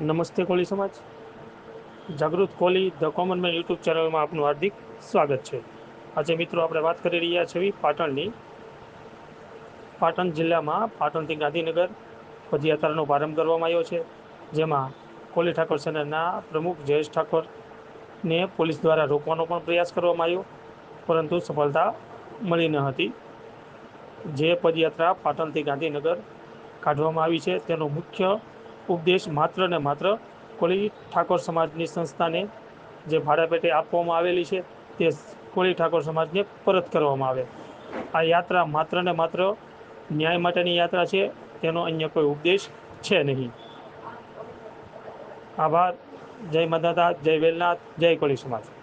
નમસ્તે કોલી સમાજ. જાગૃત Koli, the common man YouTube ચેનલમાં આપનું હાર્દિક સ્વાગત છે. આજે મિત્રો આપણે વાત કરી રહ્યા છીએ પાટણની. પાટણ જિલ્લામાં પાટણથી ગાંધીનગર પદયાત્રાનો પ્રારંભ કરવામાં આવ્યો છે, જેમાં કોલી ઠાકોર સેનાના પ્રમુખ જયેશ ઠાકોરને પોલીસ દ્વારા રોકવાનો પણ પ્રયાસ કરવામાં આવ્યો, પરંતુ સફળતા મળી ન હતી. જે પદયાત્રા પાટણથી ગાંધીનગર કાઢવામાં આવી છે, તેનો મુખ્ય ઉપદેશ માત્ર ને માત્ર કોળી ઠાકોર સમાજની સંસ્થાને જે ભાડાપેટે આપવામાં આવેલી છે, તે કોળી ઠાકોર સમાજને પરત કરવામાં આવે. આ યાત્રા માત્ર ને માત્ર ન્યાય માટેની યાત્રા છે, તેનો અન્ય કોઈ ઉપદેશ છે નહીં. આભાર. જય મદાતા જય વેલનાથ, જય કોળી સમાજ.